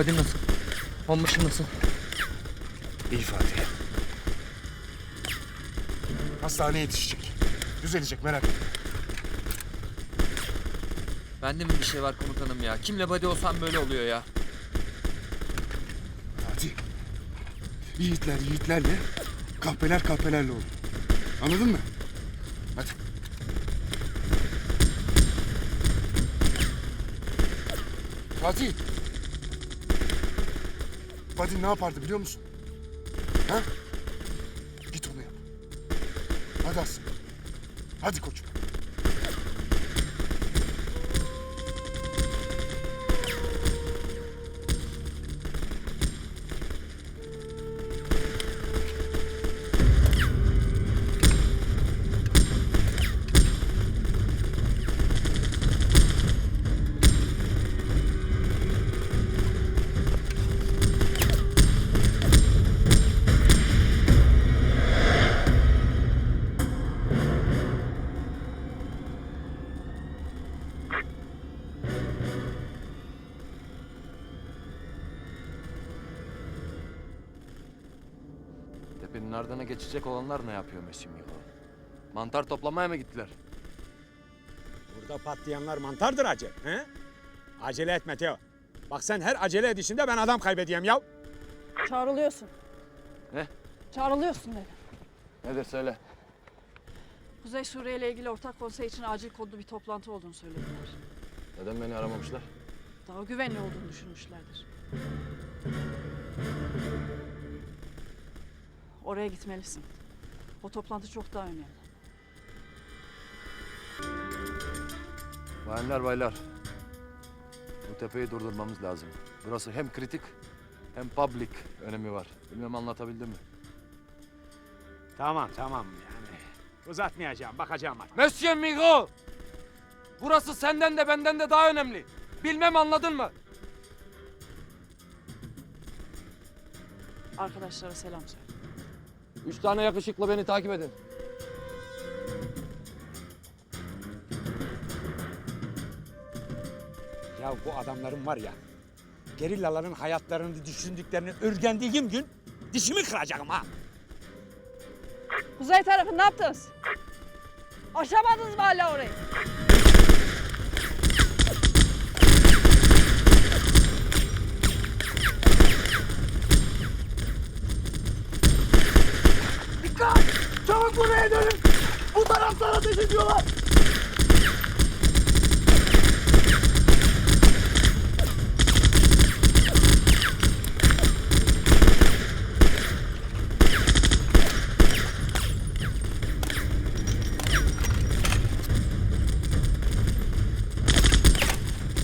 Vadim nasıl? Onbaşı nasıl? İyi Fatih. Hastaneye yetişecek. Düzelecek merak etme. Bende mi bir şey var komutanım ya? Kimle body olsam böyle oluyor ya. Fatih. Yiğitler yiğitlerle, kahpeler kahpelerle olur. Anladın mı? Hadi. Fatih. Vadim ne yapardı biliyor musun? Ha? Git onu yap. Hadi Aslı. Hadi koçum. Ardına geçecek olanlar ne yapıyor Mesim Yılı? Mantar toplamaya mı gittiler? Burada patlayanlar mantardır acı. He? Acele etme Teo. Bak sen her acele edişinde ben adam kaybedeyim ya. Çağrılıyorsun. Ne? Çağrılıyorsun dedim. Nedir söyle. Kuzey Suriye ile ilgili ortak konsey için acil kodlu bir toplantı olduğunu söylediler. Neden beni aramamışlar? Daha güvenli olduğunu düşünmüşlerdir. Oraya gitmelisin. O toplantı çok daha önemli. Bayanlar baylar. Bu tepeyi durdurmamız lazım. Burası hem kritik hem public önemi var. Bilmem anlatabildim mi? Tamam tamam yani. Uzatmayacağım bakacağım artık. Monsieur Migo! Burası senden de benden de daha önemli. Bilmem anladın mı? Arkadaşlara selam söyle. Üç tane yakışıklı beni takip edin. Ya bu adamların var ya. Gerillaların hayatlarını düşündüklerini örgendiğim gün dişimi kıracağım ha. Kuzey tarafı ne yaptınız? Aşamadınız mı hala orayı? Çabuk buraya dönün. Bu taraftan ateş ediyorlar.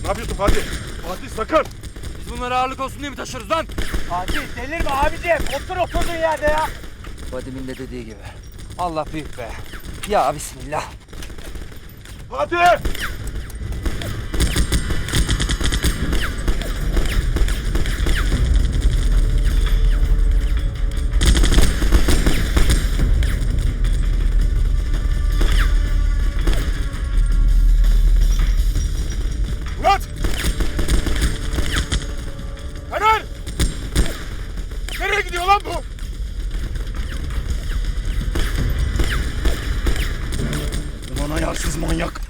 Ne yapıyorsun Fatih? Fatih sakın. Biz bunları ağırlık olsun diye mi taşırız lan? Vadim'in de dediği gibi. Allah büyük be. Ya bismillah. Fatih! Ulan ayarsız manyak!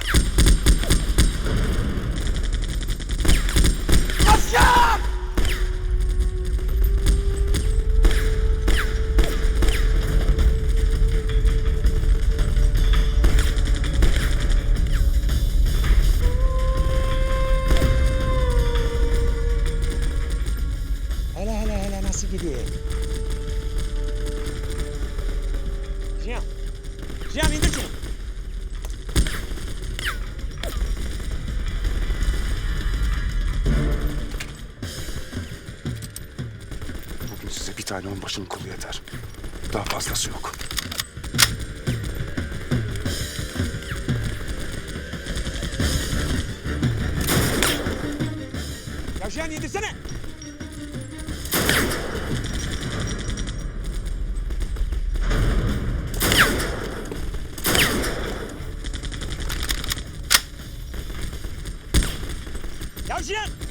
Hele hele nasıl gidiyor? Cihan. Cihan indir şunu. Tane onbaşının kolu yeter. Daha fazlası yok. Ya Cihan indirsene. Ya Cihan.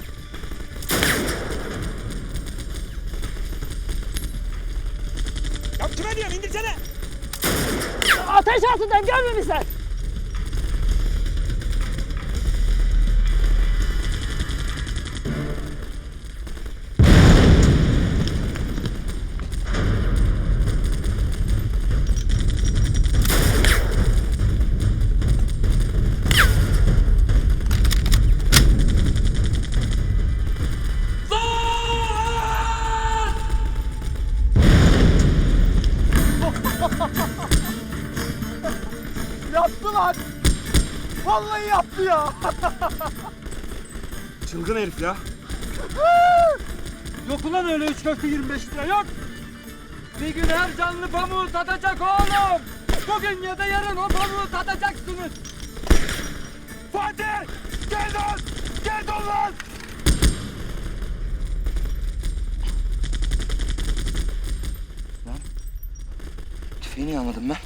Kime diyorum indirsene. Ateş altından görmemişler. Yaptı lan. Vallahi yaptı ya. Çılgın herif ya. Yok ulan öyle üç köfte 25 lira yok. Bir gün her canlı pamuğu tadacak oğlum. Bugün ya da yarın o pamuğu tadacaksınız. Fatih! Gel lan! Gel! Lan? Tüfeği niye almadım ben?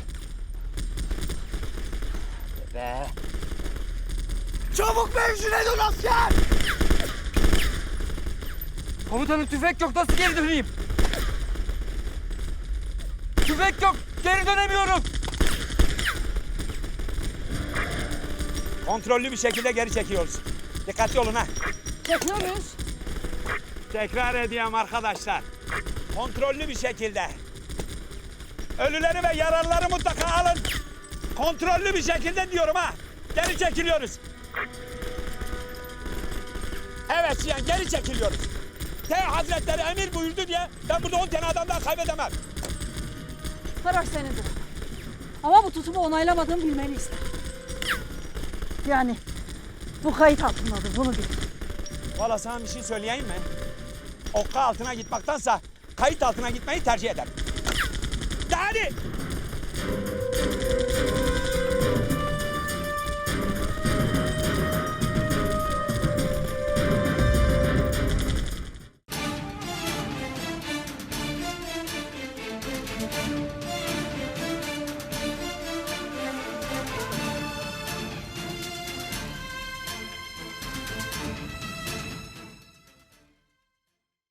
Be. Çabuk mevzine dön asker! Komutanım tüfek yok nasıl geri döneyim? Tüfek yok geri dönemiyorum. Kontrollü bir şekilde geri çekiyoruz. Dikkatli olun ha. Çekiyor muyuz? Tekrar ediyorum arkadaşlar. Kontrollü bir şekilde. Ölüleri ve yaralıları mutlaka alın. Kontrollü bir şekilde diyorum ha. Geri çekiliyoruz. Evet Siyan geri çekiliyoruz. T Hazretleri emir buyurdu diye ben burada 10 tane adam daha kaybedemem. Karar senindir. Ama bu tutumu onaylamadığımı bilmeni isterim. Yani bu kayıt altındadır bunu bil. Valla sana bir şey söyleyeyim mi? Okka altına gitmektense kayıt altına gitmeyi tercih ederim hadi.